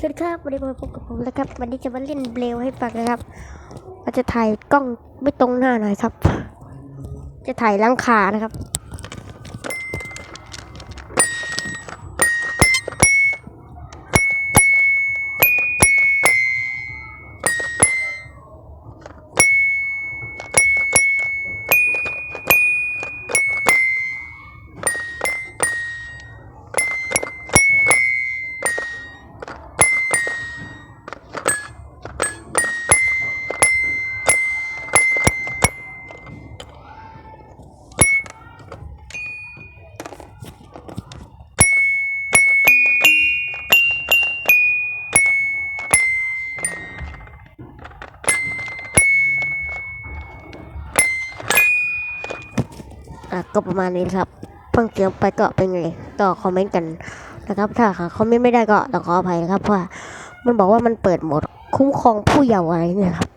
สวัสดีครับวันนี้มาพบกับผมนะครับวันนี้จะมาเล่นเบลให้ฟังนะครับเราจะถ่ายกล้องไม่ตรงหน้าหน่อยครับ จะถ่ายหลังขานะครับ อะก็ประมาณนี้ครับฟังเสียงไปก็เป็นไงก็คอมเมนต์กันนะครับถ้าหาคอมเมนต์ไม่ได้ก็ต้องขออภัยนะครับเพราะว่ามันบอกว่ามันเปิดโหมดคุ้มครองผู้เยาว์อะไรเนี่ยครับ